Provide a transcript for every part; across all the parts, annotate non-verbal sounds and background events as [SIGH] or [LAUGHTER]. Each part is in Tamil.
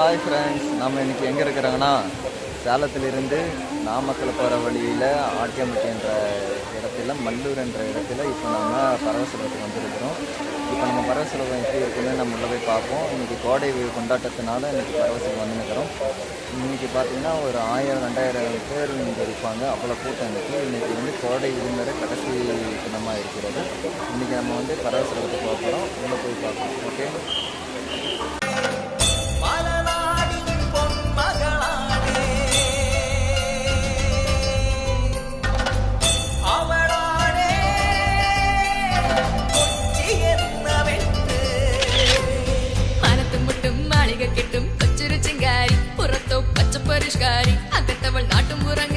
ஹாய் ஃப்ரெண்ட்ஸ் நம்ம இன்றைக்கி எங்கே இருக்கிறாங்கன்னா சேலத்திலிருந்து நாமக்கல் போகிற வழியில் ஆட்டியம்பட்டி என்ற இடத்துல மல்லூர் என்ற இடத்துல இப்போ நம்ம பரவசலத்துக்கு வந்திருக்கிறோம். இப்போ நம்ம பரவசுலகம் எப்படி இருக்குன்னு நம்ம உள்ள போய் பார்ப்போம். இன்றைக்கி கோடை கொண்டாட்டத்தினால இன்றைக்கி பரவசலம் வந்துருக்கிறோம். இன்றைக்கி பார்த்தீங்கன்னா ஒரு ஆயிரம் ரெண்டாயிரம் பேர் இங்கே இருப்பாங்க. அவ்வளோ கூட்டம் இருக்குது இன்றைக்கி வந்து கோடை விடுமுறை கடைசி தினமாக இருக்கிறது. இன்றைக்கி நம்ம வந்து பரவசுலகத்துக்கு போகிறோம் உள்ளே போய் பார்ப்போம். ஓகே ராஜேஷ்காரி அகத்தவள் நாட்டும் புறங்க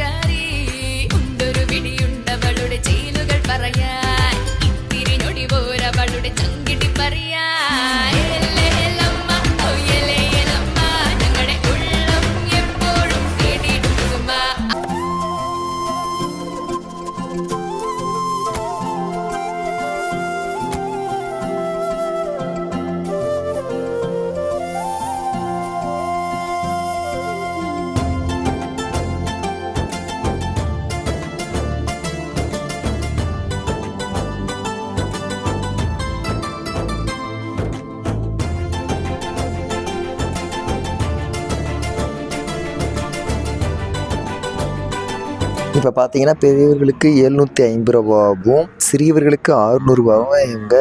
பார்த்தீங்கன்னா பெரியவர்களுக்கு எழுநூற்றி ஐம்பது ரூபாவும் சிறியவர்களுக்கு அறுநூறுபாவும் இவங்க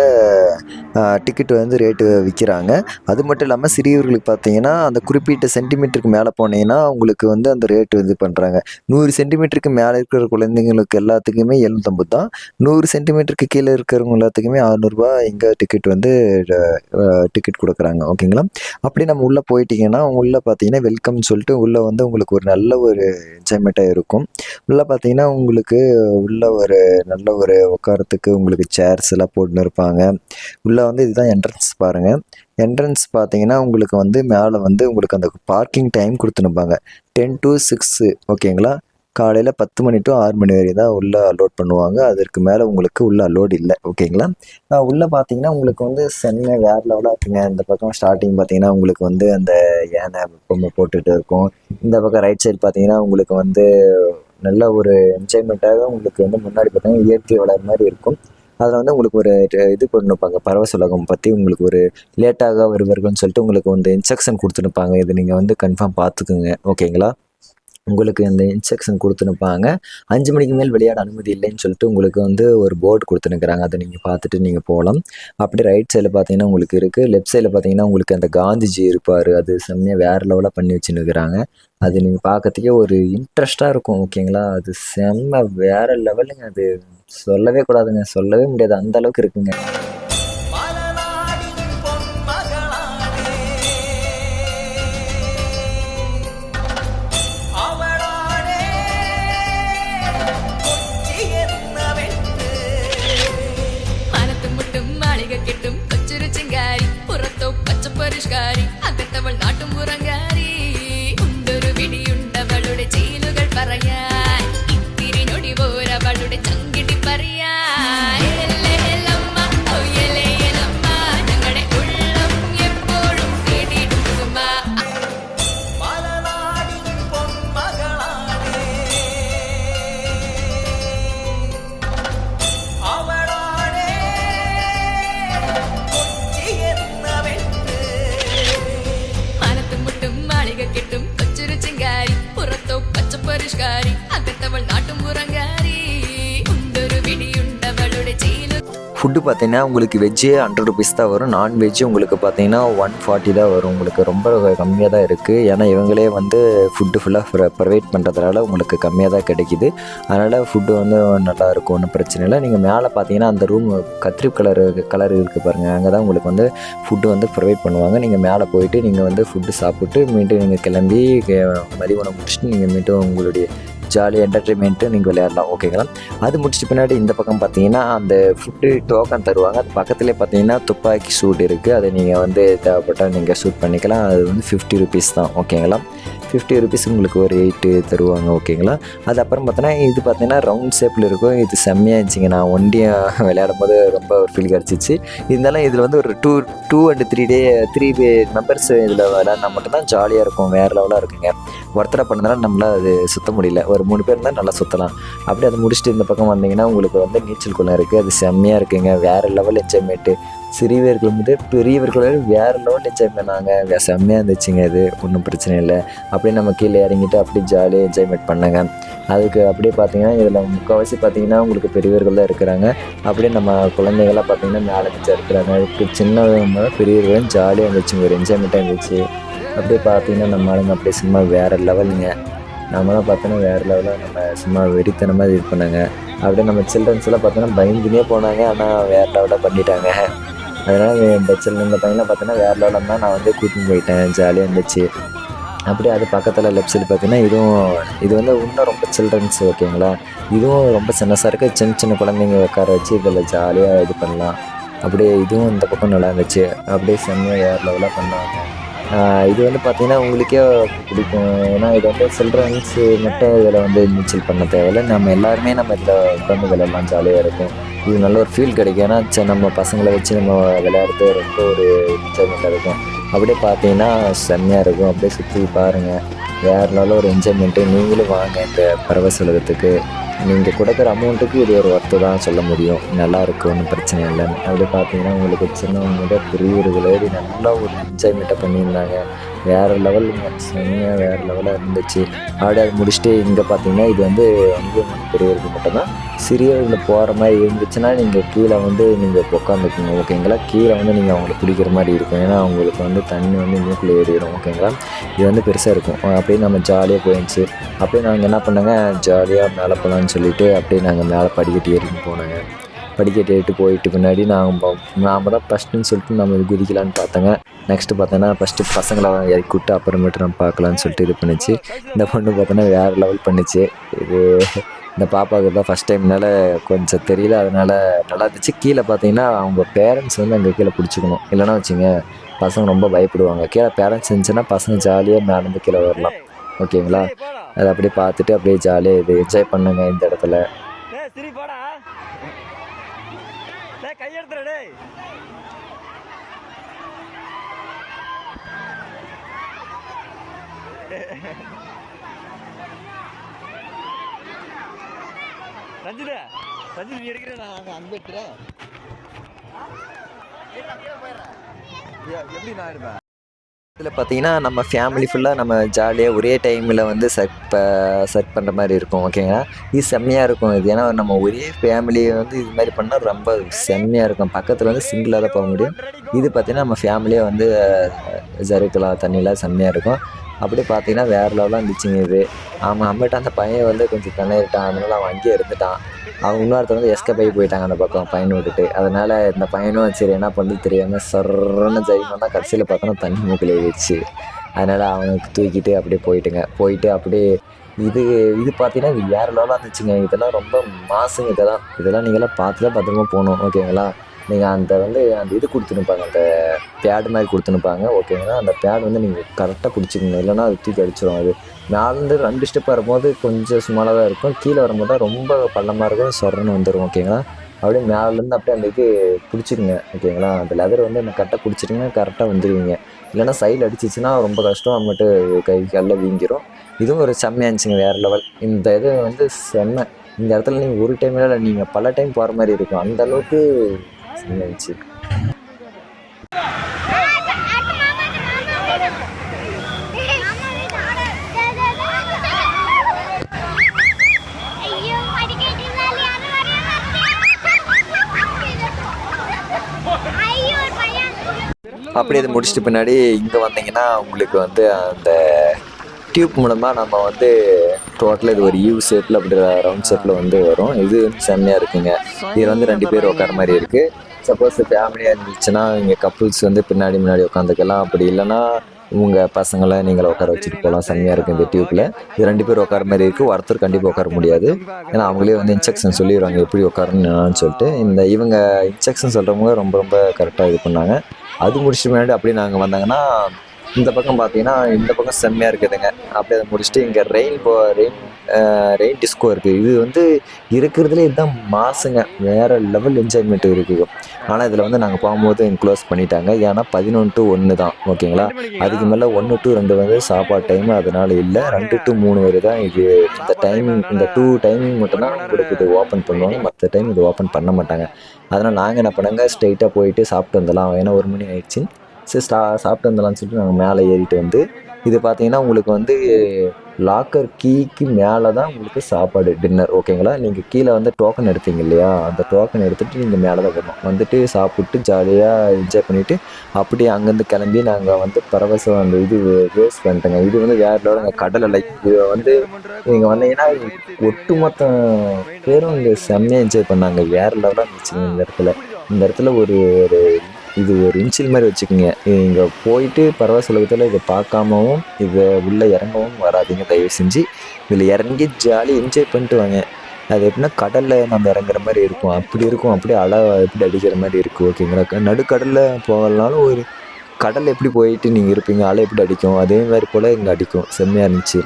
டிக்கெட் வந்து ரேட்டு விற்கிறாங்க அது மட்டும் இல்லாமல் சிறியவர்களுக்கு பார்த்தீங்கன்னா அந்த குறிப்பிட்ட சென்டிமீட்டருக்கு மேலே போனீங்கன்னா உங்களுக்கு வந்து அந்த ரேட்டு இது பண்ணுறாங்க நூறு சென்டிமீட்டருக்கு மேலே இருக்கிற குழந்தைங்களுக்கு எல்லாத்துக்குமே எழுநூற்றம்பது தான். நூறு சென்டிமீட்டருக்கு கீழே இருக்கிறவங்க எல்லாத்துக்குமே அறுநூறுபா இங்கே டிக்கெட் வந்து டிக்கெட் கொடுக்குறாங்க. ஓகேங்களா? அப்படி நம்ம உள்ளே போயிட்டீங்கன்னா உள்ளே பார்த்தீங்கன்னா வெல்கம்னு சொல்லிட்டு உள்ளே வந்து உங்களுக்கு ஒரு நல்ல ஒரு என்ஜாய்மெண்ட்டாக இருக்கும். உள்ளே பார்த்தீங்கன்னா உங்களுக்கு உள்ள ஒரு நல்ல ஒரு உட்காரத்துக்கு உங்களுக்கு சேர்ஸ் எல்லாம் போட்டுன்னு இருப்பாங்க உள்ளே வந்து இதுதான் என்ட்ரன்ஸ் பாருங்கள் என்ட்ரன்ஸ் பார்த்தீங்கன்னா உங்களுக்கு வந்து மேலே வந்து உங்களுக்கு அந்த பார்க்கிங் டைம் கொடுத்துனுப்பாங்க டென் டு சிக்ஸு ஓகேங்களா காலையில் பத்து மணி டு ஆறு மணி வரை தான் உள்ளே அலோட் பண்ணுவாங்க. அதற்கு மேலே உங்களுக்கு உள்ள அலோட் இல்லை. ஓகேங்களா உள்ளே பார்த்தீங்கன்னா உங்களுக்கு வந்து சென்னை வேறு லெவலாக இருக்குங்க. இந்த பக்கம் ஸ்டார்டிங் பார்த்தீங்கன்னா உங்களுக்கு வந்து அந்த யானை பொம்மை போட்டுகிட்டு இருக்கும். இந்த பக்கம் ரைட் சைடு பார்த்தீங்கன்னா உங்களுக்கு வந்து நல்ல ஒரு என்ஜாய்மெண்ட்டாக உங்களுக்கு வந்து முன்னாடி பார்த்தீங்கன்னா இயற்கை வளர் மாதிரி இருக்கும். அதில் வந்து உங்களுக்கு ஒரு இது பண்ணிருப்பாங்க பரவச உலகம் பற்றி உங்களுக்கு ஒரு லேட்டாக வருவார்கள்னு சொல்லிட்டு உங்களுக்கு வந்து இன்ஸ்ட்ரக்ஷன் கொடுத்துருப்பாங்க. இது நீங்கள் வந்து கன்ஃபார்ம் பார்த்துக்குங்க. ஓகேங்களா உங்களுக்கு இந்த இன்ஸ்ட்ரக்ஷன் கொடுத்துனுப்பாங்க அஞ்சு மணிக்கு மேல் விளையாட அனுமதி இல்லைன்னு சொல்லிட்டு உங்களுக்கு வந்து ஒரு போர்டு கொடுத்துனுக்குறாங்க அதை நீங்கள் பார்த்துட்டு நீங்கள் போகலாம். அப்படி ரைட் சைடில் பார்த்தீங்கன்னா உங்களுக்கு இருக்குது லெஃப்ட் சைடில் பார்த்தீங்கன்னா உங்களுக்கு அந்த காந்திஜி இருப்பார். அது செம்மையாக வேறு லெவலாக பண்ணி வச்சுன்னுக்குறாங்க அது நீங்கள் பார்க்கறதுக்கே ஒரு இன்ட்ரெஸ்ட்டாக இருக்கும். ஓகேங்களா அது செம்ம வேறு லெவலுங்க அது சொல்லவே கூடாதுங்க. சொல்லவே முடியாது. அந்த அளவுக்கு இருக்குங்க. pescarem ஃபுட்டு பார்த்தீங்கன்னா உங்களுக்கு வெஜ்ஜே ஹண்ட்ரட் ருபீஸ் தான் வரும். நான்வெஜ் உங்களுக்கு பார்த்தீங்கன்னா ஒன் ஃபார்ட்டி தான் வரும். உங்களுக்கு ரொம்ப கம்மியாக தான் இருக்குது ஏன்னா இவங்களே வந்து ஃபுட்டு ஃபுல்லாக ப்ரொவைட் பண்ணுறதுனால உங்களுக்கு கம்மியாக தான் கிடைக்குது. அதனால் ஃபுட்டு வந்து நல்லா இருக்கும். ஒன்றும் பிரச்சனை இல்லை. நீங்கள் மேலே பார்த்தீங்கன்னா அந்த ரூம் கத்திரி கலர் கலர் இருக்குது பாருங்கள் அங்கே தான் உங்களுக்கு வந்து ஃபுட்டு வந்து ப்ரொவைட் பண்ணுவாங்க. நீங்கள் மேலே போயிட்டு நீங்கள் வந்து ஃபுட்டு சாப்பிட்டு மீண்டும் நீங்கள் கிளம்பி மதிய உணவு முடிச்சுட்டு நீங்கள் மீண்டும் உங்களுடைய ஜாலியாக என்டர்டைன்மெண்ட்டு நீங்கள் விளையாடலாம். ஓகேங்களா அது முடிச்சிட்டு பின்னாடி இந்த பக்கம் பார்த்தீங்கன்னா அந்த ஃபுட்டு டோக்கன் தருவாங்க. அது பக்கத்துலேயே பார்த்தீங்கன்னா துப்பாக்கி சூட் இருக்குது அதை நீங்கள் வந்து தேவைப்பட்டால் நீங்கள் ஷூட் பண்ணிக்கலாம். அது வந்து ஃபிஃப்டி ருபீஸ் தான். ஓகேங்களா ஃபிஃப்டி ருபீஸ் உங்களுக்கு ஒரு எயிட்டு தருவாங்க ஓகேங்களா அது அப்புறம் பார்த்தோன்னா இது பார்த்தீங்கன்னா ரவுண்ட் ஷேப்பில் இருக்கும். இது செம்மையாக இருந்துச்சுங்க. நான் ஒண்டியாக [LAUGHS] விளையாடும் போது ரொம்ப ஒரு ஃபீல் கிடச்சிச்சு. இருந்தாலும் இதில் வந்து ஒரு two two and three day three members இதில் விளையாடினா மட்டும்தான் ஜாலியாக இருக்கும். வேறு லெவலாக இருக்குங்க. ஒருத்தரை பண்ணதுனால நம்மளால் அது சுத்த முடியல. ஒரு மூணு பேர் இருந்தால் நல்லா சுற்றலாம் அப்படியே அதை முடிச்சுட்டு இந்த பக்கம் வந்தீங்கன்னா உங்களுக்கு வந்து நீச்சல் குளம் இருக்குது அது செம்மையாக இருக்குங்க. வேறு லெவல் என்ஜாய்மெண்ட்டு சிறியவர்கள் முதல் பெரியவர்கள் வேற வேறு லெவல் என்ஜாய் பண்ணாங்க. செம்மையாக இருந்துச்சுங்க இது. ஒன்றும் பிரச்சனை இல்லை. அப்படியே நம்ம கீழே இறங்கிட்டு அப்படியே ஜாலியாக என்ஜாய்மெண்ட் பண்ணாங்க. அதுக்கு அப்படியே பார்த்தீங்கன்னா இதில் முக்கால்வாசி பார்த்தீங்கன்னா உங்களுக்கு பெரியவர்கள் தான் இருக்கிறாங்க. அப்படியே நம்ம குழந்தைகள்லாம் பார்த்தீங்கன்னா மேலே வச்சு இருக்கிறாங்க. இப்போ சின்னவங்க பெரியவர்களும் ஜாலியாக இருந்துச்சுங்க ஒரு என்ஜாய்மெண்ட்டாக இருந்துச்சு. அப்படியே பார்த்தீங்கன்னா நம்ம ஆளுங்க அப்படியே சும்மா வேறு லெவலுங்க நம்மளாம் பார்த்தோன்னா வேறு லெவலில் நம்ம சும்மா வெறித்தனமாக இது பண்ணாங்க. அப்படியே நம்ம சில்ட்ரன்ஸ் எல்லாம் பார்த்தோன்னா பயந்துனே போனாங்க. ஆனால் வேறு லெவலாக பண்ணிட்டாங்க. அதனால் என் சில்ட்ரன் இந்த பையனை பார்த்தோன்னா வேறு லெவலில் தான் நான் வந்து கூட்டின்னு போயிட்டேன் ஜாலியாக இருந்துச்சு. அப்படியே அது பக்கத்தில் லெஃப்ட் சைடு பார்த்தீங்கன்னா இதுவும் இது வந்து இன்னும் ரொம்ப சில்ட்ரன்ஸ் ஓகேங்களா? இதுவும் ரொம்ப சின்னசாக இருக்குது சின்ன சின்ன குழந்தைங்க உட்கார வச்சு இதில் ஜாலியாக இது பண்ணலாம். அப்படியே இதுவும் இந்த பக்கம் நல்லா இருந்துச்சு. அப்படியே செம்மையாக வேறு லெவலாக பண்ணுவாங்க இது வந்து பார்த்தீங்கன்னா உங்களுக்கே பிடிக்கும். ஏன்னா இது வந்து சில்ட்ரன்ஸு மட்டும் இதில் வந்து நீச்சல் பண்ண தேவையில்லை. நம்ம எல்லாருமே நம்ம இதில் உட்காந்து விளையாடலாம் ஜாலியாக இருக்கும். இது நல்ல ஒரு ஃபீல் கிடைக்கும். ஏன்னா ச- நம்ம பசங்களை வச்சு நம்ம விளையாடுறது ரொம்ப ஒரு என்ஜாய்மெண்ட்டாக இருக்கும். அப்படியே பார்த்தீங்கன்னா செம்மையாக இருக்கும். அப்படியே சுற்றி பாருங்கள் வேறு ஒரு என்ஜாய்மெண்ட்டு நீங்களும் வாங்க இந்த பறவை உலகத்துக்கு. நீங்கள் கொடுக்குற அமௌண்ட்டுக்கு இது ஒரு ஒர்த்து தான் சொல்ல முடியும். நல்லா இருக்கு ஒன்றும் பிரச்சனை இல்லை. அப்படியே பார்த்தீங்கன்னா உங்களுக்கு சின்னவங்க பெரியவர்கள் ஏறி நல்லா ஒரு என்ஜாய்மெண்ட்டை பண்ணியிருந்தாங்க. வேறு லெவல் செம்மையாக வேறு லெவலாக இருந்துச்சு. அப்படியே அது முடிச்சுட்டு இங்கே பார்த்தீங்கன்னா இது வந்து வந்து பெரியவர்கள் மட்டும்தான் சிறியவர்கள் போகிற மாதிரி இருந்துச்சுன்னா நீங்கள் கீழே வந்து நீங்கள் உட்காந்துக்குங்க ஓகேங்களா கீழே வந்து நீங்கள் அவங்களை பிடிக்கிற மாதிரி இருக்கும். ஏன்னா அவங்களுக்கு வந்து தண்ணி வந்து மூக்கில் ஏறிடும் ஓகேங்களா இது வந்து பெருசாக இருக்கும். அப்படியே நம்ம ஜாலியாக போயிருந்துச்சு அப்படியே நாங்கள் என்ன பண்ணாங்க? ஜாலியாக மேலே போகலான்னு சொல்லிட்டு அப்படியே நாங்கள் மேலே படிக்கட்டு ஏறின்னு போனாங்க. படிக்கட்டு ஏறிட்டு போயிட்டு பின்னாடி நாங்கள் நாம் தான் ஃபஸ்ட்டுன்னு சொல்லிட்டு நம்ம இது குதிக்கலான்னு பார்த்தோங்க. நெக்ஸ்ட்டு பார்த்தோன்னா ஃபஸ்ட்டு பசங்களை இறக்கி விட்டு அப்புறமேட்டு நம்ம பார்க்கலான்னு சொல்லிட்டு இது பண்ணுச்சு. இந்த பொண்ணு பார்த்தோன்னா வேறு லெவல் பண்ணுச்சு. இது இந்த பாப்பாவுக்கு தான் ஃபஸ்ட் டைம்னால கொஞ்சம் தெரியல அதனால் நல்லா இருந்துச்சு. கீழே பார்த்தீங்கன்னா அவங்க பேரண்ட்ஸ் வந்து அங்கே கீழே பிடிச்சிக்கணும். இல்லைன்னா வச்சுங்க பசங்க ரொம்ப பயப்படுவாங்க. கீழே பேரண்ட்ஸ் இருந்துச்சுன்னா பசங்க ஜாலியாக நடந்து கீழே வரலாம். ஓகேங்களா? அதை அப்படியே பார்த்துட்டு அப்படியே ஜாலியாக இது என்ஜாய் பண்ணுங்க இந்த இடத்துல. Yeah [LAUGHS] சிரி போடா டேய் கையெடுத்துற டேய் ரஞ்சித ரஞ்சித் நீ எடுக்கிறேன் நான் அங்கே வைக்கிறேன் எப்படி நான் இருப்பேன்? இதில் பார்த்தீங்கன்னா நம்ம ஃபேமிலி ஃபுல்லாக நம்ம ஜாலியாக ஒரே டைமில் வந்து சர்ட் ப செட் பண்ணுற மாதிரி இருக்கும் ஓகேங்களா இது செம்மையாக இருக்கும் இது. ஏன்னா நம்ம ஒரே ஃபேமிலியை வந்து இது மாதிரி பண்ணால் ரொம்ப செம்மையாக இருக்கும். பக்கத்தில் வந்து சிங்கிளாக தான் போக முடியும். இது பார்த்தீங்கன்னா நம்ம ஃபேமிலியாக வந்து ஜருக்கலாம் தண்ணியெலாம் செம்மையாக இருக்கும். அப்படியே பார்த்தீங்கன்னா வேறு லெவலாக இருந்துச்சுங்க இது. ஆமாம் நம்மகிட்ட அந்த பையன் வந்து கொஞ்சம் கண்ணாயிட்டான் அதனால அவன் அங்கேயே இருந்துட்டான். அவன் இன்னொருத்தர் வந்து எஸ்கேப் ஆகி போயிட்டாங்க அந்த பக்கம் பையனை விட்டுட்டு. அதனால் இந்த பையனும் சரி என்ன பண்ணுறது தெரியாமல் சர்ன்னு ஜெயிக்கணும் கடைசியில் பார்த்தோன்னா தண்ணி மூக்கிலே வச்சு அதனால் அவனுக்கு தூக்கிட்டு அப்படியே போயிட்டுங்க. போயிட்டு அப்படியே இது இது பார்த்தீங்கன்னா இது வேறு லெவலாக இருந்துச்சுங்க. இதெல்லாம் ரொம்ப மாசுங்க இதெல்லாம். இதெல்லாம் நீங்களாம் பார்த்து தான் பத்திரமா போகணும் ஓகேங்களா நீங்கள் அந்த வந்து அந்த இது கொடுத்துனுப்பாங்க அந்த பேடு மாதிரி கொடுத்துனுப்பாங்க ஓகேங்களா அந்த பேட் வந்து நீங்கள் கரெக்டாக பிடிச்சிக்கணும். இல்லைன்னா அது தூக்கி அடிச்சிடும் அது மேலேருந்து ரெண்டு ஸ்டெப் வரும்போது கொஞ்சம் சுமாராக தான் இருக்கும். கீழே வரும்போது தான் ரொம்ப பள்ளமாக இருக்கும் சொரன்னு வந்துடும் ஓகேங்களா அப்படியே மேலேருந்து அப்படியே அந்த இது பிடிச்சிக்குங்க ஓகேங்களா அந்த லெதர் வந்து அந்த கரெக்டாக பிடிச்சிட்டிங்கன்னா கரெக்டாக வந்துடுவீங்க இல்லைன்னா சைடில் அடிச்சிச்சுன்னா ரொம்ப கஷ்டம் அம்மட்டு கை காலில் வீங்கிரும். இதுவும் ஒரு செம்மையாக இருந்துச்சுங்க வேறு லெவல் இந்த இது வந்து செம்மை. இந்த இடத்துல நீங்கள் ஒரு டைம் இல்லை நீங்கள் பல டைம் போகிற மாதிரி இருக்கும். அந்தளவுக்கு சரியாயிடுச்சு அப்படி இது முடிச்சுட்டு பின்னாடி இங்கே வந்தீங்கன்னா உங்களுக்கு வந்து அந்த டியூப் மூலமாக நம்ம வந்து டோட்டலாக இது ஒரு யூ ஷேப்பில் அப்படி ரவுண்ட் ஷேப்பில் வந்து வரும். இது செம்மையாக இருக்குங்க. இது வந்து ரெண்டு பேர் உட்கார மாதிரி இருக்குது சப்போஸ் ஃபேமிலியாக இருந்துச்சுன்னா இங்கே கப்புள்ஸ் வந்து பின்னாடி முன்னாடி உட்காந்துக்கலாம் அப்படி இல்லைன்னா உங்கள் பசங்களை நீங்களே உட்கார வச்சுட்டு போகலாம். செம்மையாக இருக்குது இந்த டியூப்பில் இது ரெண்டு பேர் உட்கார மாதிரி இருக்குது ஒருத்தர் கண்டிப்பாக உட்கார முடியாது. ஏன்னா அவங்களே வந்து இன்ஸ்ட்ரக்ஷன் சொல்லிடுவாங்க. எப்படி உட்காரணும்னு சொல்லிட்டு. இந்த இவங்க இன்ஸ்ட்ரக்ஷன் சொல்கிறவங்க ரொம்ப ரொம்ப கரெக்டாக இது பண்ணாங்க. அது முடிச்சுட்டு முன்னாடி அப்படியே நாங்கள் வந்தாங்கன்னா இந்த பக்கம் பார்த்தீங்கன்னா இந்த பக்கம் செம்மையாக இருக்குதுங்க. அப்படியே அதை முடிச்சுட்டு இங்கே ரெயின் போ ரெயின் ரெயின் டிஸ்கோ இருக்குது இது வந்து இருக்கிறதுலே இதுதான் மாசுங்க. வேறு லெவல் என்ஜாய்மெண்ட் இருக்குது ஆனால் இதில் வந்து நாங்கள் போகும்போது க்ளோஸ் பண்ணிட்டாங்க. ஏன்னா பதினொன்று டு ஒன்று தான். ஓகேங்களா? அதுக்கு மேலே ஒன்று டு ரெண்டு வந்து சாப்பாடு டைம் அதனால இல்லை. ரெண்டு டு மூணு வரை தான் இது. இந்த டைமிங் இந்த டூ டைமிங் மட்டும்தான் உங்களுக்கு இது ஓப்பன் பண்ணுவாங்க. மற்ற டைம் இது ஓப்பன் பண்ண மாட்டாங்க. அதனால் நாங்கள் என்ன பண்ணாங்க? ஸ்ட்ரைட்டாக போயிட்டு சாப்பிட்டு வந்துடலாம். ஏன்னா ஒரு மணி ஆயிடுச்சு. சரி ஸ்டா சாப்பிட்டு வந்துடலாம்னு சொல்லிட்டு நாங்கள் மேலே ஏறிட்டு வந்து இது பார்த்தீங்கன்னா உங்களுக்கு வந்து லாக்கர் கீக்கு மேலே தான் உங்களுக்கு சாப்பாடு டின்னர் ஓகேங்களா நீங்கள் கீழே வந்து டோக்கன் எடுத்தீங்க இல்லையா? அந்த டோக்கன் எடுத்துகிட்டு நீங்கள் மேலே தான் வரணும். வந்துட்டு சாப்பிட்டு ஜாலியாக என்ஜாய் பண்ணிவிட்டு அப்படியே அங்கேருந்து கிளம்பி நாங்கள் வந்து பரவசம் அந்த இது வேஸ்ட் பண்ணிட்டோங்க. இது வந்து வேறு அந்த கடலை அலை இது வந்து நீங்கள் வந்தீங்கன்னா ஒட்டுமொத்த பேரும் இங்கே செம்மையாக என்ஜாய் பண்ணாங்க. வேறு லெவலாக இருந்துச்சுங்க இந்த இடத்துல. இந்த இடத்துல ஒரு ஒரு இது ஒரு இன்சில் மாதிரி வச்சுக்கோங்க. இங்கே போயிட்டு பரவாயில்ல செலவத்தில் இதை பார்க்காமவும் இதை உள்ளே இறங்கவும் வராதீங்க. தயவு செஞ்சு இதில் இறங்கி ஜாலி என்ஜாய் பண்ணிட்டு வாங்க. அது எப்படின்னா கடலில் நம்ம இறங்குற மாதிரி இருக்கும். அப்படி இருக்கும். அப்படியே அலை எப்படி அடிக்கிற மாதிரி இருக்கும். ஓகேங்களா நடுக்கடலில் போகலனாலும் ஒரு கடலில் எப்படி போயிட்டு நீங்கள் இருப்பீங்க? அலை எப்படி அடிக்கும்? அதே மாதிரி போல் இங்கே அடிக்கும். செம்மையாக இருந்துச்சு.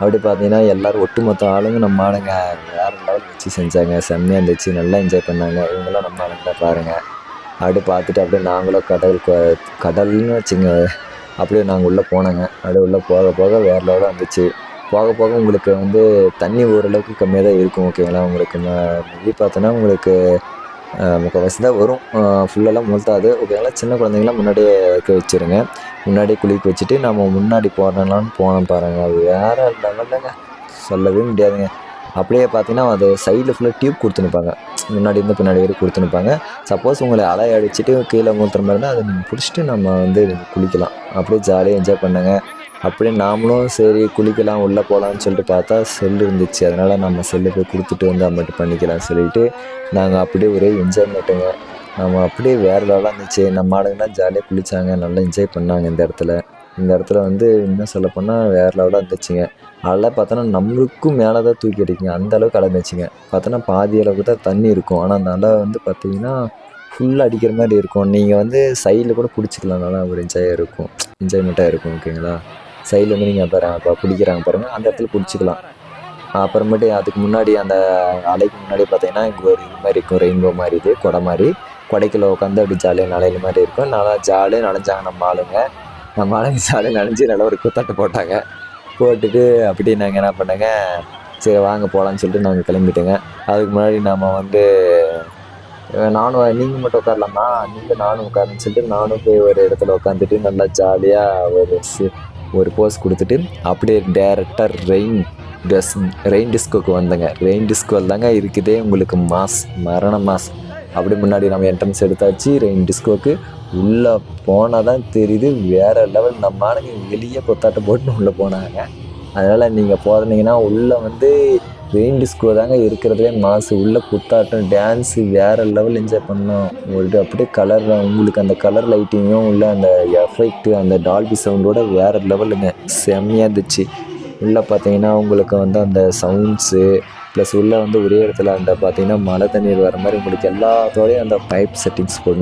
அப்படி பார்த்தீங்கன்னா எல்லோரும் ஒட்டுமொத்த ஆளுங்க நம்ம ஆளுங்க. வேறு லெவல் வச்சு செஞ்சாங்க. செம்மையாக இருந்துச்சு. நல்லா என்ஜாய் பண்ணாங்க. இவங்கெல்லாம் நம்ம ஆளுங்க பாருங்கள் அப்படி பார்த்துட்டு அப்படியே நாங்களும் கடல் கடல்னு வச்சுங்க. அப்படியே நாங்கள் உள்ளே போனோங்க. அப்படியே உள்ளே போக போக வேறு லெவலாக இருந்துச்சு. போக போக உங்களுக்கு வந்து தண்ணி ஓரளவுக்கு கம்மியாக தான் இருக்கும் ஓகேங்களா உங்களுக்கு எப்படி பார்த்தோன்னா உங்களுக்கு முக்கால்வாசி தான் வரும். ஃபுல்லெல்லாம் முழுத்தாது. ஓகேங்களா சின்ன குழந்தைங்களாம் முன்னாடியே இருக்க வச்சுருங்க. முன்னாடியே குளிக்க வச்சுட்டு நம்ம முன்னாடி போடலான்னு போனோம் பாருங்கள் அது வேறு லெவலுங்க சொல்லவே முடியாதுங்க. அப்படியே பார்த்தீங்கன்னா அது சைடில் ஃபுல்லாக டியூப் கொடுத்துனுப்பாங்க. முன்னாடி இருந்து பின்னாடி வரைக்கும் கொடுத்துனுப்பாங்க. சப்போஸ் உங்களை அலை அடிச்சுட்டு கீழே மூத்துற மாதிரி இருந்தால் அதை நீங்கள் பிடிச்சிட்டு நம்ம வந்து குளிக்கலாம். அப்படியே ஜாலியாக என்ஜாய் பண்ணுங்க. அப்படியே நாமளும் சரி குளிக்கலாம் உள்ளே போகலான்னு சொல்லிட்டு பார்த்தா செல் இருந்துச்சு. அதனால் நம்ம செல்லு போய் கொடுத்துட்டு வந்து அம்மட்டு பண்ணிக்கலாம் சொல்லிட்டு நாங்கள் அப்படியே ஒரே என்ஜாய்மெண்ட்டுங்க நம்ம அப்படியே வேறு லெவலாக இருந்துச்சு. நம்ம ஆளுங்கன்னா ஜாலியாக குளிச்சாங்க. நல்லா என்ஜாய் பண்ணாங்க இந்த இடத்துல. இந்த இடத்துல வந்து இன்னும் சொல்லப்போனால் வேறு லெவலாக இருந்துச்சுங்க. அதெல்லாம் பார்த்தோன்னா நம்மளுக்கும் மேலே தான் தூக்கி அடிக்குங்க. அந்த அளவுக்கு அலை இருந்துச்சுங்க. பார்த்தோன்னா பாதி அளவுக்கு தான் தண்ணி இருக்கும். ஆனால் அந்த அலை வந்து பார்த்தீங்கன்னா ஃபுல்லாக அடிக்கிற மாதிரி இருக்கும். நீங்கள் வந்து சைடில் கூட பிடிச்சிக்கலாம் நல்லா ஒரு என்ஜாயாக இருக்கும். என்ஜாய்மெண்ட்டாக இருக்கும் ஓகேங்களா சைடில் வந்து நீங்கள் பாரு அப்போ பிடிக்கிறாங்க பாருங்கள் அந்த இடத்துல பிடிச்சிக்கலாம் அப்புறமேட்டு அதுக்கு முன்னாடி அந்த அலைக்கு முன்னாடி பார்த்தீங்கன்னா இங்கே ஒரு இது மாதிரி இருக்கும். ரெயின்போ மாதிரி இது கொடை மாதிரி. கொடைக்குள்ள உட்காந்து அப்படி ஜாலியாக நலையில மாதிரி இருக்கும். நல்லா ஜாலியாக நனைஞ்சாங்க நம்ம ஆளுங்க. நம்ம ஆளுங்க ஜாலியாக நனைஞ்சு நல்ல ஒரு குத்தாட்டு போட்டாங்க. போட்டுட்டு அப்படியே நாங்கள் என்ன பண்ணேங்க சரி வாங்க போகலான்னு சொல்லிட்டு நாங்கள் கிளம்பிட்டோங்க. அதுக்கு முன்னாடி நம்ம வந்து நானும் நீங்கள் மட்டும் உட்காரலாமா? நீங்கள் நானும் உட்காருன்னு சொல்லிட்டு நானும் போய் ஒரு இடத்துல உட்காந்துட்டு நல்லா ஜாலியாக ஒரு ஒரு போஸ் கொடுத்துட்டு அப்படியே டேரெக்டாக ரெயின் ட்ரெஸ் ரெயின் டிஸ்கோக்கு வந்தேங்க. ரெயின் டிஸ்கோவில் தாங்க இருக்குதே உங்களுக்கு மாஸ் மரண மாஸ் அப்படி முன்னாடி நம்ம என்ட்ரன்ஸ் எடுத்தாச்சு ரெயின் டிஸ்கோக்கு உள்ளே போனால் தான் தெரியுது வேறு லெவல் நம்ம ஆளுங்க வெளியே கொத்தாட்டம் போட்டு உள்ளே போனாங்க. அதனால் நீங்கள் போகிறீங்கன்னா உள்ளே வந்து ரெயின் டிஸ்கோ தாங்க இருக்கிறதுலே மாசு உள்ளே குத்தாட்டம் டான்ஸு வேறு லெவல் என்ஜாய் பண்ணோம் ஒரு அப்படியே கலர் உங்களுக்கு அந்த கலர் லைட்டிங்கும் உள்ள அந்த எஃபெக்ட்டு அந்த டால்பி சவுண்டோட வேறு லெவலுங்க செம்மையாக இருந்துச்சு. உள்ளே பார்த்தீங்கன்னா உங்களுக்கு வந்து அந்த சவுண்ட்ஸு ப்ளஸ் உள்ளே வந்து ஒரே இடத்துல அந்த பார்த்தீங்கன்னா மழை தண்ணீர் வர மாதிரி உங்களுக்கு எல்லாத்தோடையும் அந்த பைப் செட்டிங்ஸ் போட்டு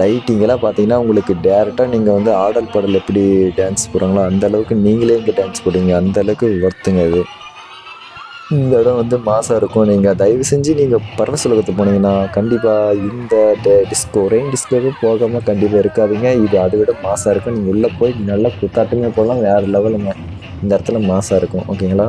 லைட்டிங்கெல்லாம் பார்த்தீங்கன்னா உங்களுக்கு டேரெக்டாக நீங்கள் வந்து ஆடல் பாடல் எப்படி டான்ஸ் போடுறாங்களோ அந்த அளவுக்கு நீங்களே இங்கே டான்ஸ் போடுவீங்க. அந்த அளவுக்கு ஒர்த்துங்க இது. இந்த இடம் வந்து மாசாக இருக்கும். நீங்கள் தயவு செஞ்சு நீங்கள் பரவசுலகத்துக்கு போனீங்கன்னா கண்டிப்பாக இந்த டிஸ்கோ ரெயின் டிஸ்கோவே போகாமல் கண்டிப்பாக இருக்காதீங்க. இது அதை விட மாசாக இருக்கும். நீங்கள் உள்ளே போய் நல்லா குத்தாட்டமே போகலாம் வேறு லெவலுங்க இந்த இடத்துல மாசாக இருக்கும். ஓகேங்களா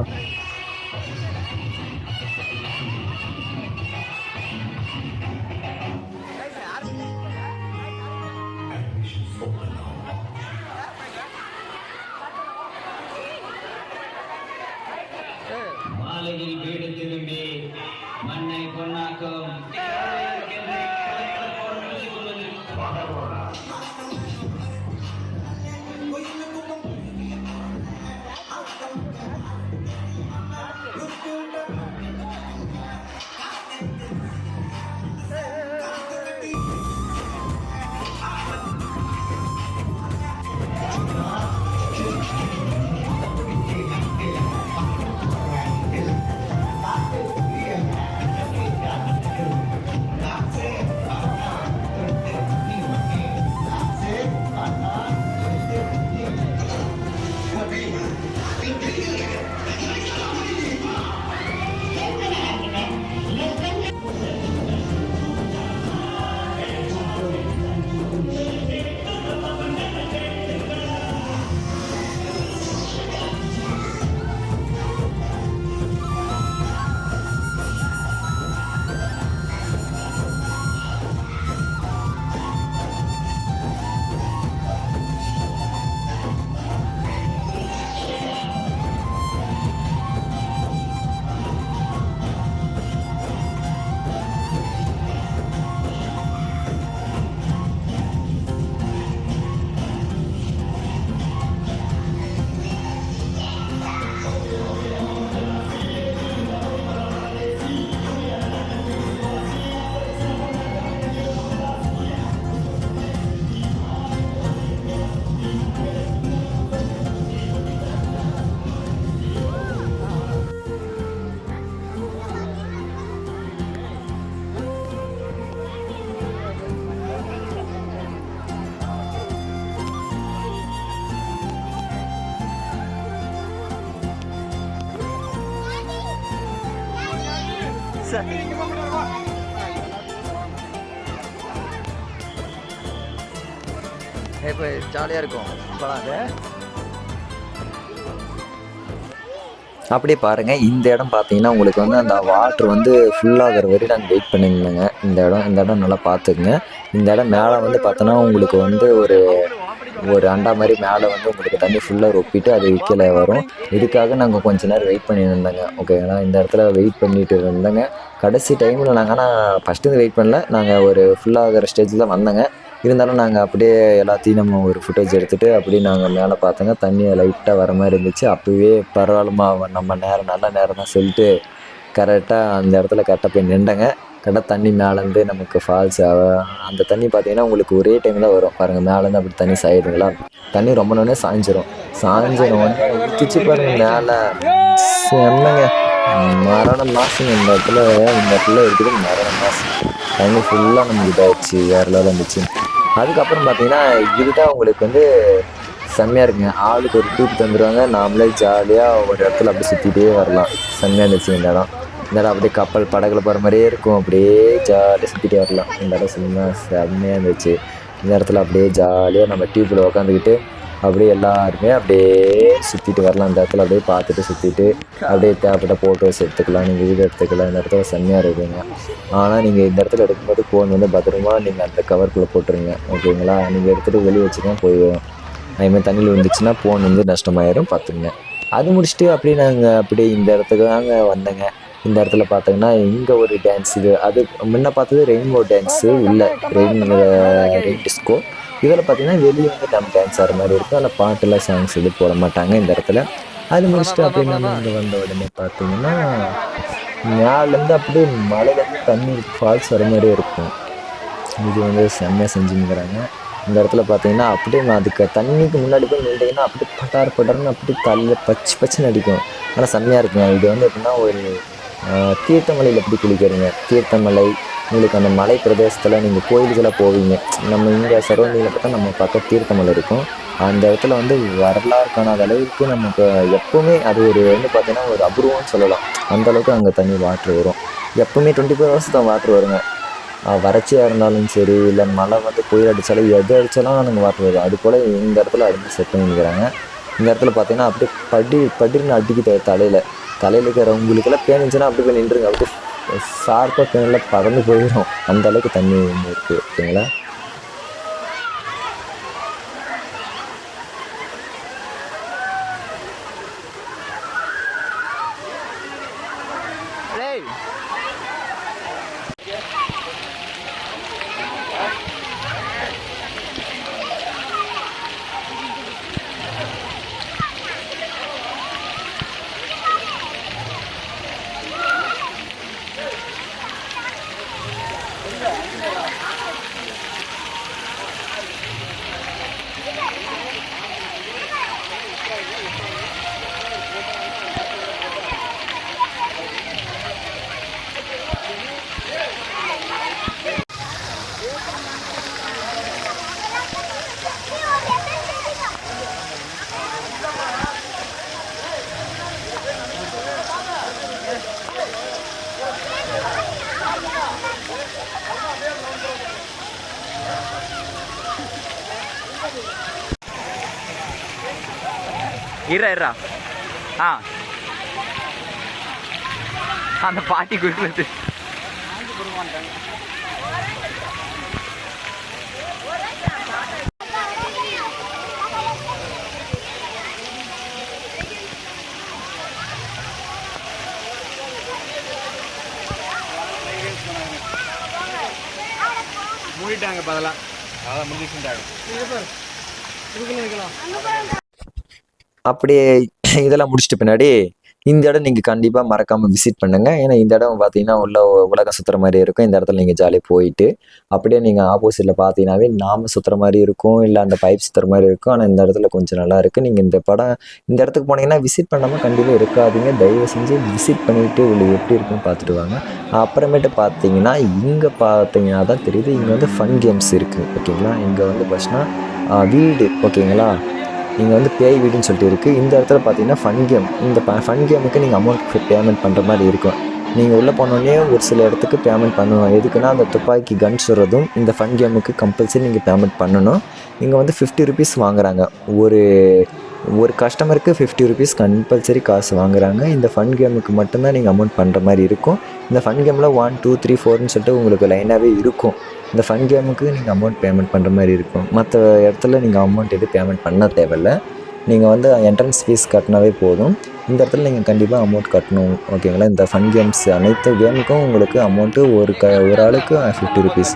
இப்போ ஜாலியாக இருக்கும். போகலாம் அது அப்படியே பாருங்கள் இந்த இடம் பார்த்தீங்கன்னா உங்களுக்கு வந்து அந்த வாட்ரு வந்து ஃபுல்லாகிற வரை நாங்கள் வெயிட் பண்ணியிருந்தேங்க. இந்த இடம் இந்த இடம் நல்லா பார்த்துக்குங்க. இந்த இடம் மேலே வந்து பார்த்தோன்னா உங்களுக்கு வந்து ஒரு ஒரு அண்டா மாதிரி மேலே வந்து உங்களுக்கு தண்ணி ஃபுல்லாக ரொப்பிட்டு அது கீழே வரும். இதுக்காக நாங்கள் கொஞ்ச நேரம் வெயிட் பண்ணியிருந்தோங்க ஓகேங்களா இந்த இடத்துல வெயிட் பண்ணிட்டு இருந்தோங்க. கடைசி டைமில் நாங்கள் ஆனால் ஃபஸ்ட்டு வெயிட் பண்ணல. நாங்கள் ஒரு ஃபுல்லாகிற ஸ்டேஜில் தான் வந்தோங்க. இருந்தாலும் நாங்கள் அப்படியே எல்லாத்தையும் நம்ம ஒரு ஃபுட்டேஜ் எடுத்துகிட்டு அப்படியே நாங்கள் மேலே பார்த்தோங்க. தண்ணியை லைட்டாக வர மாதிரி இருந்துச்சு. அப்போவே பரவாயில்லமா நம்ம நேரம் நல்ல நேரம் தான் சொல்லிட்டு கரெக்டாக அந்த இடத்துல கரெக்டாக போய் நின்றங்க கரெக்டாக தண்ணி மேலேருந்து நமக்கு ஃபால்ஸ் அந்த தண்ணி பார்த்தீங்கன்னா உங்களுக்கு ஒரே டைம் தான் வரும். பாருங்கள் மேலேருந்து அப்படி தண்ணி சாயிடுங்களா? தண்ணி ரொம்ப நேரமே சாய்ஞ்சிரும் சாய்ஞ்சின உடனே ஊற்றிச்சு பாருங்க மேலே. செம்மங்க மரண மாசுங்க இந்த இடத்துல இந்த இடத்துல இருக்குது மரண மாசு தண்ணி ஃபுல்லாக நமக்கு இதாகிடுச்சு வேறு லெவலில் இருந்துச்சு. அதுக்கப்புறம் பார்த்தீங்கன்னா இதுதான் உங்களுக்கு வந்து செம்மையாக இருக்குங்க. ஆளுக்கு ஒரு டூப் தந்துடுவாங்க நாமளே ஜாலியாக ஒரு இடத்துல அப்படி சுற்றிட்டே வரலாம். செம்மையாக இருந்துச்சு இந்த இடம். இந்த இடம் அப்படியே கப்பல் படகுல போகிற மாதிரியே இருக்கும். அப்படியே ஜாலியாக சுற்றிட்டு வரலாம். இந்த இடம் சும்மா செம்மையாக இருந்துச்சு. இந்த இடத்துல அப்படியே ஜாலியாக நம்ம டியூப்பில் உக்காந்துக்கிட்டு அப்படியே எல்லாருமே அப்படியே சுற்றிட்டு வரலாம். அந்த இடத்துல அப்படியே பார்த்துட்டு சுற்றிட்டு அப்படியே தேவைப்பட்ட ஃபோட்டோஸ் எடுத்துக்கலாம். நீங்கள் வீடியோ எடுத்துக்கலாம். இந்த இடத்துல செம்மையாக இருக்குங்க. ஆனால் நீங்கள் இந்த இடத்துல எடுக்கும்போது ஃபோன் வந்து பத்திரமா நீங்கள் அந்த கவருக்குள்ளே போட்டுருங்க. ஓகேங்களா நீங்கள் எடுத்துகிட்டு வெளியே வச்சுன்னா போயிடும். அதுமாதிரி தண்ணியில் விழுந்துச்சுன்னா ஃபோன் வந்து நஷ்டமாயிரும். பார்த்துங்க அது முடிச்சுட்டு அப்படியே நாங்கள் அப்படியே இந்த இடத்துக்கு தாங்க வந்தேங்க. இந்த இடத்துல பார்த்தீங்கன்னா இங்கே ஒரு டான்ஸ் இது. அது முன்ன பார்த்தது ரெயின்போ டான்ஸு உள்ள ரெயின் ரெயின் டிஸ்கோ இதில் பார்த்தீங்கன்னா வெளியே வந்து நம்ம டான்ஸ் ஆகிற மாதிரி இருக்கும். அதில் பாட்டெல்லாம் சாங்ஸ் இது போட மாட்டாங்க இந்த இடத்துல. அது முடிச்சுட்டு அப்படின்னா நம்ம இங்கே வந்த உடனே பார்த்தீங்கன்னா மேலேருந்து அப்படியே மலையிலேருந்து தண்ணி ஃபால்ஸ் வர மாதிரியே இருக்கும். இது வந்து செம்மையாக செஞ்சுங்கிறாங்க இந்த இடத்துல பார்த்தீங்கன்னா அப்படியே அதுக்கு தண்ணிக்கு முன்னாடி போய் நின்றுங்கன்னா அப்படியே பட்டார் பட்டார்னு அப்படியே தலையில் பச்சு பச்சுன்னு அடிக்கும் ஆனால் செம்மையாக இருக்குங்க இது வந்து எப்படின்னா ஒரு தீர்த்தமலையில் எப்படி குளிக்கிறீங்க? தீர்த்தமலை உங்களுக்கு அந்த மலை பிரதேசத்தில் நீங்கள் கோயிலுக்கெல்லாம் போவீங்க. நம்ம இங்கே சரௌண்டிங்கில் பார்த்தா நம்ம பக்கம் தீர்த்தமலை இருக்கும். அந்த இடத்துல வந்து வரலாறு காணாத அளவுக்கு நமக்கு எப்போவுமே அது ஒரு வந்து பார்த்தீங்கன்னா ஒரு அபூர்வம்னு சொல்லலாம். அந்த அளவுக்கு அங்கே தண்ணி வாட்ரு வரும். எப்போவுமே டுவெண்ட்டி ஃபோர் ஹவர்ஸ் தான் வாட்ரு வருங்க. வறட்சியாக இருந்தாலும் சரி இல்லை மழை வந்து புயல் அடித்தாலும் எது அடித்தாலும் நமக்கு வாட்டர் வரும். அது போல் இந்த இடத்துல அடித்து செட் பண்ணிக்கிறாங்க இந்த இடத்துல பார்த்தீங்கன்னா அப்படியே படி படின்னு தேவை தலையில். தலையில் இருக்கிறவங்களுக்கெல்லாம் இருந்துச்சுன்னா அப்படி போய் நின்றுங்க அப்படியே ஷார்ப்பாக பேனில் பறந்து போயிடும் அந்த அளவுக்கு தண்ணி இருக்குது ஓகேங்களா இறா இறா. ஆ. அந்த பாட்டி குடுக்குறது. மூடிட்டாங்க அதெல்லாம். அதான் முடிஞ்சுட்டாங்க அப்படியே இதெல்லாம் முடிச்சிட்டு பின்னாடி இந்த இடம் நீங்கள் கண்டிப்பாக மறக்காமல் விசிட் பண்ணுங்கள் ஏன்னா இந்த இடம் பார்த்தீங்கன்னா உள்ள உலகம் சுற்றுற மாதிரி இருக்கும். இந்த இடத்துல நீங்கள் ஜாலியாக போயிட்டு அப்படியே நீங்கள் ஆப்போசிட்டில் பார்த்தீங்கன்னாவே நாம சுற்றுற மாதிரி இருக்கும். இல்லை அந்த பைப் சுற்றுற மாதிரி இருக்கும். ஆனால் இந்த இடத்துல கொஞ்சம் நல்லா இருக்குது நீங்கள் இந்த படம் இந்த இடத்துக்கு போனீங்கன்னா விசிட் பண்ணாமல் கண்டிப்பாக இருக்காதீங்க. தயவு செஞ்சு விசிட் பண்ணிவிட்டு உள்ள எப்படி இருக்குன்னு பார்த்துட்டு வாங்க. அப்புறமேட்டு பார்த்தீங்கன்னா இங்கே பார்த்தீங்கன்னா தான் தெரியுது இங்கே வந்து ஃபன் கேம்ஸ் இருக்குது ஓகேங்களா இங்கே வந்து பஸ்னால் வீடு ஓகேங்களா இங்கே வந்து பேய் வீடுன்னு சொல்லிட்டு இருக்குது இந்த இடத்துல பார்த்தீங்கன்னா ஃபன் கேம் இந்த ஃபன் கேமுக்கு நீங்கள் அமௌண்ட் பேமெண்ட் பண்ணுற மாதிரி இருக்கும். நீங்கள் உள்ளே போனோடனே ஒரு சில இடத்துக்கு பேமெண்ட் பண்ணணும். எதுக்குன்னா அந்த துப்பாக்கி கன் சொல்கிறதும் இந்த ஃபன் கேமுக்கு கம்பல்சரி நீங்கள் பேமெண்ட் பண்ணணும். இங்கே வந்து ஃபிஃப்டி ருபீஸ் வாங்குறாங்க. ஒரு ஒரு கஸ்டமருக்கு ஃபிஃப்டி ருபீஸ் கம்பல்சரி காசு வாங்குறாங்க. இந்த ஃபன் கேமுக்கு மட்டும்தான் நீங்கள் அமௌண்ட் பண்ணுற மாதிரி இருக்கும். இந்த ஃபன் கேமில் ஒன் டூ த்ரீ ஃபோர்னு சொல்லிட்டு உங்களுக்கு லைனாகவே இருக்கும். இந்த ஃபன் கேமுக்கு நீங்கள் அமௌண்ட் பேமெண்ட் பண்ணுற மாதிரி இருக்கும். மற்ற இடத்துல நீங்கள் அமௌண்ட் எதுவும் பேமெண்ட் பண்ண தேவையில்ல. நீங்கள் வந்து என்ட்ரன்ஸ் ஃபீஸ் கட்டினாவே போதும். இந்த இடத்துல நீங்கள் கண்டிப்பாக அமௌண்ட் கட்டணும். ஓகேங்களா இந்த ஃபன் கேம்ஸ் அனைத்து கேமுக்கும் உங்களுக்கு அமௌண்ட்டு ஒரு க ஒரு ஆளுக்கு ஃபிஃப்டி ருபீஸ்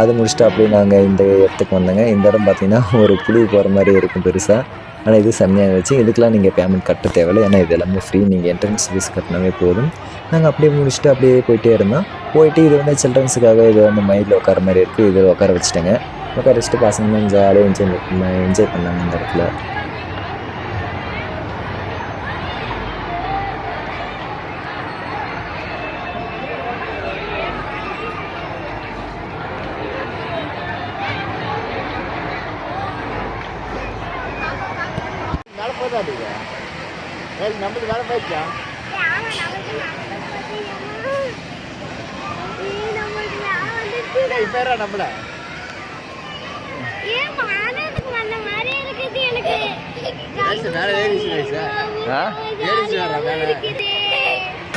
அது முடிச்சுட்டு அப்படியே நாங்கள் இந்த இடத்துக்கு வந்தோங்க. இந்த இடம் பார்த்தீங்கன்னா ஒரு புழு போகிற மாதிரி இருக்கும் பெருசாக ஆனால் இது செம்மையாக வச்சு இதுக்கெலாம் நீங்கள் பேமெண்ட் கட்ட தேவையில்லை. ஏன்னா இது எல்லாமே ஃப்ரீ நீங்கள் என்ட்ரன்ஸ் ஃபீஸ் கட்டினாவே போதும். நாங்கள் அப்படியே முடிச்சுட்டு அப்படியே போயிட்டே இருந்தோம். போயிட்டு இது வந்து சில்ட்ரன்ஸுக்காக இது வந்து மைண்டில் உட்கார மாதிரி இருக்குது இதில் உட்கார வச்சுட்டேங்க. உட்கார வச்சுட்டு பசங்க ஜாலியாக என்ஜாய் என்ஜாய் பண்ணாங்க இந்த இடத்துல மேலே போதாடுங்க நம்மளுக்கு மேலே போயிடுச்சா ஆமா நமக்கு நம்மளுக்கு நான் வந்துச்சு பேரா நம்மள ஏன் வானத்துக்கு வந்த மாதிரி இருக்குது எனக்கு வயசு மேலே ஏறிச்சு வயசா ஆ ஏறிச்சு வர மேலே இருக்குது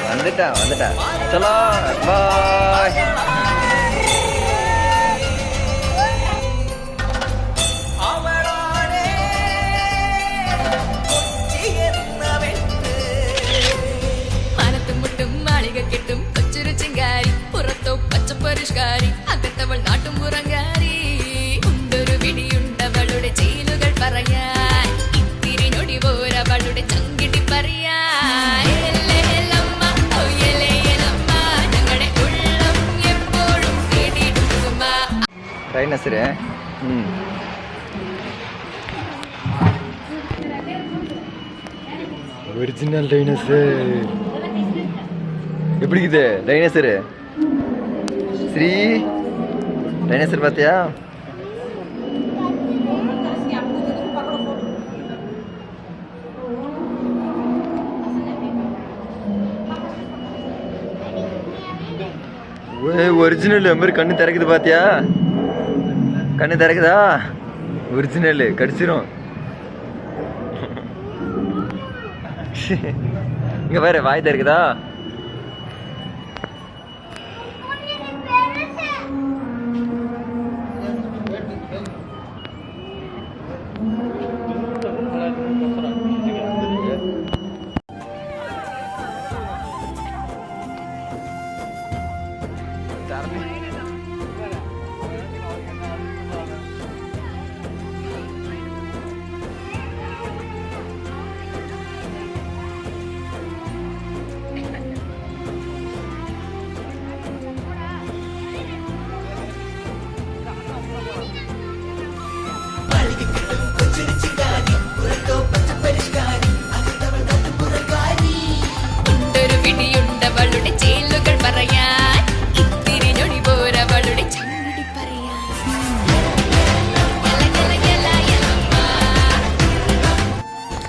வந்துட்டேன் வந்துட்டேன் சலோ பாய். கெட்டும் கொச்சுரு சிங்காரி புறத்தோ பச்சை பரிஷ்காரி அகத்தவள் நாட்டும் உறங்காரி. ட்ரெயின் சரி ம். ஒரிஜினல் டைனோசர் எப்படி இருக்குது? டைனோசரு ஸ்ரீ டைனோசர் பார்த்தியா? ஒரிஜினல் மாதிரி கண்ணு திறக்குது பாத்தியா கண்ணு திறக்குதா? ஒரிஜினல் கடிச்சிரும். இங்க பாரு வாய் திறக்குதா? Darling.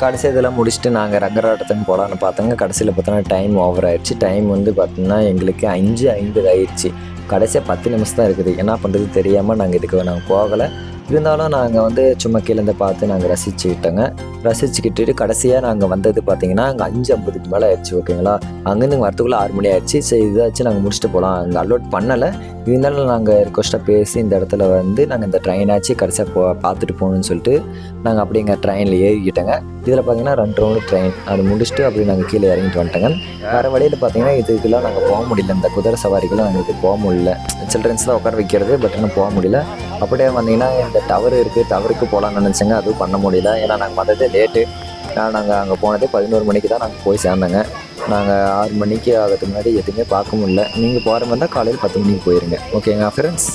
கடைசி இதெல்லாம் முடிச்சுட்டு நாங்கள் ரங்கராட்டத்துக்கு போகலான்னு பார்த்தோங்க. கடைசியில் பார்த்தோன்னா டைம் ஓவர் ஆயிடுச்சு. டைம் வந்து பார்த்தோன்னா எங்களுக்கு அஞ்சு ஐம்பது ஆயிடுச்சு. கடைசியாக பத்து நிமிஷம் தான் இருக்குது. என்ன பண்ணுறது தெரியாமல் நாங்கள் இதுக்கு நாங்கள் போகலை. இருந்தாலும் நாங்கள் வந்து சும்மா கீழேருந்து பார்த்து நாங்கள் ரசிச்சுக்கிட்டோங்க. ரசிச்சுக்கிட்டு கடைசியாக நாங்கள் வந்தது பார்த்தீங்கன்னா அங்கே அஞ்சு ஐம்பதுக்கு மேலே ஆயிடுச்சு ஓகேங்களா? அங்கேருந்து இங்கே வரத்துக்குள்ளே ஆறு மணி ஆயிடுச்சு. சரி இதாச்சு நாங்கள் முடிச்சுட்டு போகலாம். அங்கே அலோட் பண்ணலை. இருந்தாலும் நாங்கள் ரிக்வஸ்ட்டாக பேசி இந்த இடத்துல வந்து நாங்கள் இந்த ட்ரெயினாச்சு கடைசியாக போ பார்த்துட்டு போகணும்னு சொல்லிட்டு நாங்கள் அப்படியே ட்ரெயினில் ஏறிக்கிட்டோங்க. இதில் பார்த்தீங்கன்னா ரெண்டு ரவுண்டு ட்ரெயின் அது முடிச்சுட்டு அப்படி நாங்கள் கீழே இறங்கிட்டு வந்துட்டோங்க. வேறு வழியில் பார்த்தீங்கன்னா இதுக்கெல்லாம் நாங்கள் போக முடியல. இந்த குதிரை சவாரிக்கெல்லாம் நாங்கள் இது போக முடியல. சில்ட்ரன்ஸ் தான் உட்கார வைக்கிறது பட் ஆனால் போக முடியல. அப்படியே வந்தீங்கன்னா இந்த டவர் இருக்குது டவருக்கு போகலான்னு நினச்சேங்க. அதுவும் பண்ண முடியல. ஏன்னா நாங்கள் வந்ததே லேட்டு நாங்கள் அங்கே போனதே பதினோரு மணிக்கு தான் நாங்கள் போய் சேர்ந்தோங்க. நாங்கள் ஆறு மணிக்கு ஆகிறதுக்கு முன்னாடி எதுவுமே பார்க்க முடியல. நீங்கள் போகிற மாதிரி தான் காலையில் பத்து மணிக்கு போயிருங்க. ஓகேங்க ஃப்ரெண்ட்ஸ்